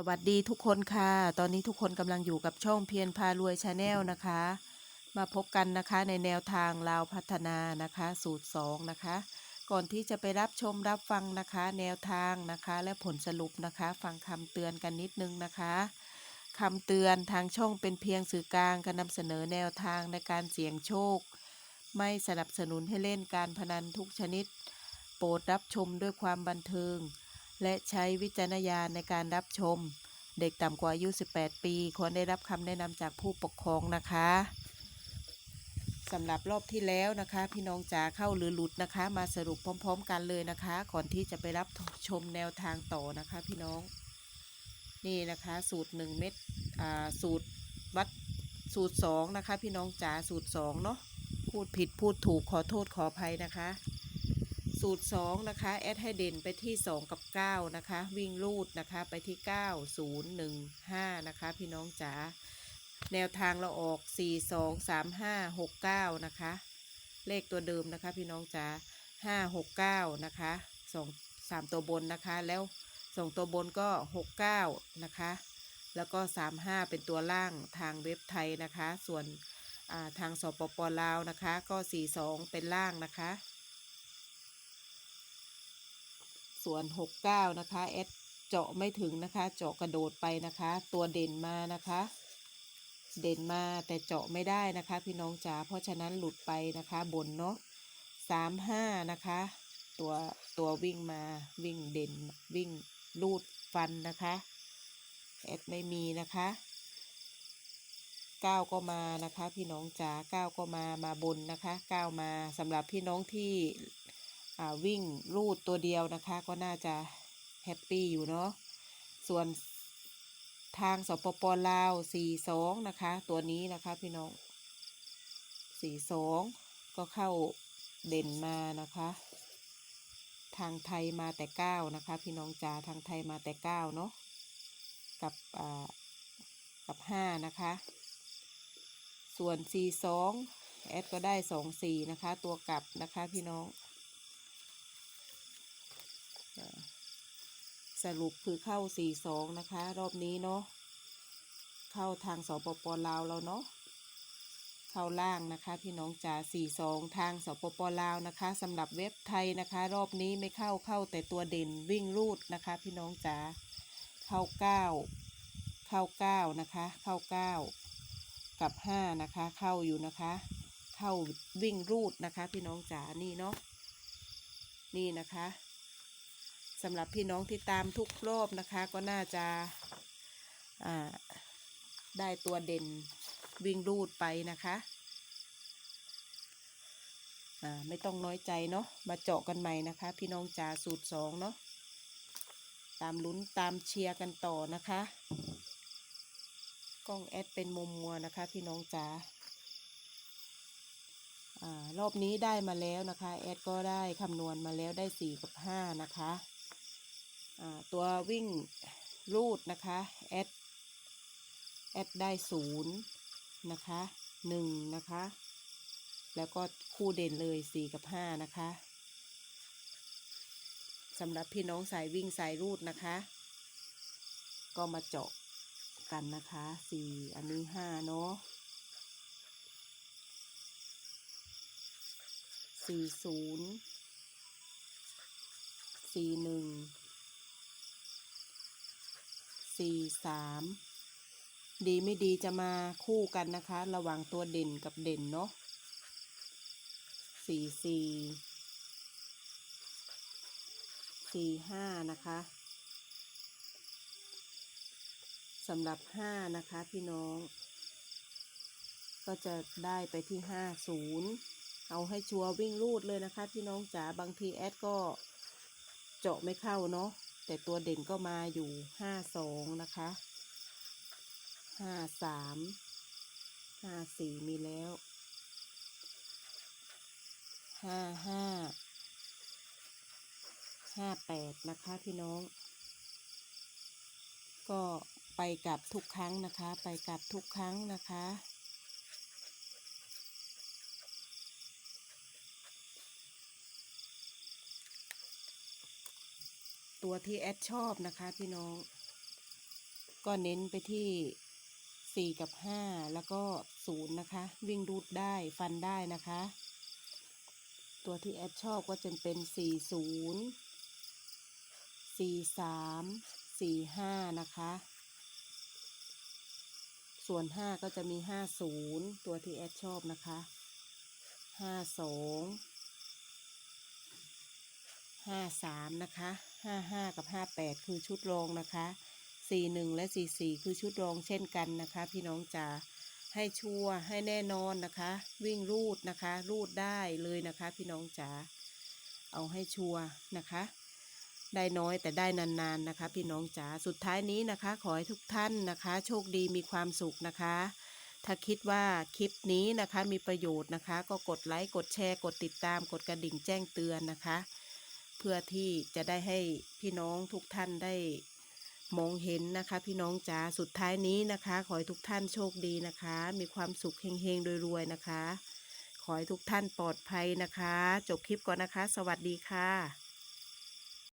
สวัสดีทุกคนค่ะ ตอนนี้ทุกคนกำลังอยู่กับช่องเพียรพารวยชาแนลนะคะ มาพบกันนะคะในแนวทางลาวพัฒนานะคะ สูตร 2 นะคะ ก่อนที่จะไปรับชมรับฟังนะคะ แนวทางนะคะ และผลสรุปนะคะ ฟังคำเตือนกันนิดนึงนะคะคำเตือนทางช่องเป็นเพียงสื่อกลางการนำเสนอแนวทางในการเสี่ยงโชค ไม่สนับสนุนให้เล่นการพนันทุกชนิด โปรดรับชมด้วยความบันเทิง และใช้วิจารณญาณในการรับชม เด็กต่ำกว่าอายุ 18 ปี ควรได้รับคำแนะนำจากผู้ปกครองนะคะสำหรับรอบที่แล้วนะคะ พี่น้องจ๋าเข้าหรือหลุดนะคะ มาสรุปพร้อม ๆ กันเลยนะคะ ก่อนที่จะไปรับชมแนวทางต่อนะคะ พี่น้องนี่นะคะ สูตร 1 เม็ดอ่าสูตรวัดสูตร 2 นะคะ พี่น้องจ๋าสูตร2เนาะพูดผิดพูดถูกขอโทษขออภัยนะคะ สูตร 2 นะคะ แอดให้เด่นไปที่ 2 กับ 9 นะคะ วิ่งรูดนะคะไปที่ 9 0 1 5 นะคะ พี่น้องจ๋าแนวทางเราออก 4 2 3 5 6 9 นะคะ เลขตัวเดิมนะคะ พี่น้องจ๋า5 6 9 นะคะ2 3 ตัวบนนะคะ แล้ว2ตัวบนก็ 6 9 นะคะ แล้วก็ 3 5 เป็นตัวล่างทางเว็บไทยนะคะ ส่วนทางสปปลาวนะคะ ก็ 4 2 เป็นล่างนะคะ ส่วน 69 นะคะแอดเจาะไม่ถึงนะคะ เจาะกระโดดไปนะคะ ตัวเด่นมานะคะ เด่นมาแต่เจาะไม่ได้นะคะ พี่น้องจ๋าเพราะฉะนั้นหลุดไปนะคะบนเนาะ35 นะคะ ตัวตัววิ่งมาวิ่งเด่นวิ่งลูดฟันนะคะแอดไม่มีนะคะ9ก็มานะคะ พี่น้องจ๋า9ก็มามาบนนะคะ9มาสำหรับพี่น้องที่ วิ่งรูดตัวเดียวนะคะ ก็น่าจะแฮปปี้อยู่เนาะส่วนทางสปปลาว 42 นะคะ ตัวนี้นะคะพี่น้อง 42 ก็เข้าเด่นมานะคะ ทางไทยมาแต่ 9 นะคะ พี่น้องจ๋าทางไทยมาแต่ 9 เนาะกับอ่ากับ 5 นะคะ ส่วน 42 แอดก็ได้ 24 นะคะ ตัวกลับนะคะพี่น้อง สรุปคือเข้า42นะคะ รอบนี้เนาะเข้าทางสปปลาวแล้วเนาะเข้าล่างนะคะ พี่น้องจ๋า42ทางสปปลาวนะคะสำหรับเว็บไทยนะคะ รอบนี้ไม่เข้าเข้าแต่ตัวเด่นวิ่งรูดนะคะ พี่น้องจ๋าเข้า9เข้า9นะคะ เข้า9กับ5นะคะ เข้าอยู่นะคะ เข้าวิ่งรูดนะคะ พี่น้องจ๋านี่เนาะนี่นะคะ สำหรับพี่น้องที่ตามทุกรอบนะคะ ก็น่าจะได้ตัวเด่นวิ่งรูดไปนะคะไม่ต้องน้อยใจเนาะมาเจาะกันใหม่นะคะ พี่น้องจ๋าสูตรสองเนาะตามลุ้นตามเชียร์กันต่อนะคะ กล้องแอดเป็นมุมมัวนะคะ พี่น้องจ๋าอารอบนี้ได้มาแล้วนะคะ แอดก็ได้คำนวณมาแล้วได้สี่กับห้านะคะ ตัววิ่งรูดนะคะแอดแอดได้ศูนย์นะคะหนึ่งนะคะ แล้วก็คู่เด่นเลยสี่กับห้านะคะสำหรับพี่น้องสายวิ่งสายรูดนะคะ ก็มาเจาะกันนะคะสี่อันนี้ห้าเนาะสี่ศูนย์สี่หนึ่ง สี่สามดีไม่ดีจะมาคู่กันนะคะ ระหว่างตัวเด่นกับเด่นเนาะสี่สี่สี่ห้านะคะสำหรับห้านะคะพี่น้อง ก็จะได้ไปที่ห้าศูนย์เอาให้ชัวร์วิ่งรูดเลยนะคะ พี่น้องจ๋าบางทีแอดก็เจาะไม่เข้าเนาะ แต่ตัวเด่นก็มาอยู่ห้าสองนะคะห้าสามห้าสี่มีแล้วห้าห้าห้าแปดนะคะพี่น้อง ก็ไปกลับทุกครั้งนะคะ ไปกลับทุกครั้งนะคะ ตัวที่แอดชอบนะคะพี่น้อง ก็เน้นไปที่สี่กับห้าแล้วก็ศูนย์นะคะ วิ่งรูดได้ฟันได้นะคะ ตัวที่แอดชอบก็จะเป็นสี่ศูนย์สี่สามสี่ห้านะคะ ส่วนห้าก็จะมีห้าศูนย์ตัวที่แอดชอบนะคะห้าสอง ห้าสามนะคะห้าห้ากับห้าแปดคือชุดรองนะคะสี่หนึ่งและสี่สี่คือชุดรองเช่นกันนะคะ พี่น้องจ๋าให้ชัวร์ให้แน่นอนนะคะ วิ่งรูดนะคะ รูดได้เลยนะคะ พี่น้องจ๋าเอาให้ชัวร์นะคะ ได้น้อยแต่ได้นานๆนะคะ พี่น้องจ๋าสุดท้ายนี้นะคะ ขอให้ทุกท่านนะคะ โชคดีมีความสุขนะคะ ถ้าคิดว่าคลิปนี้นะคะมีประโยชน์นะคะ ก็กดไลค์กดแชร์กดติดตามกดกระดิ่งแจ้งเตือนนะคะ เพื่อที่จะได้ให้พี่น้องทุกท่านได้มองเห็นนะคะ พี่น้องจ๋าสุดท้ายนี้นะคะ ขอให้ทุกท่านโชคดีนะคะ มีความสุขเฮงๆรวยๆนะคะ ขอให้ทุกท่านปลอดภัยนะคะ จบคลิปก่อนนะคะ สวัสดีค่ะ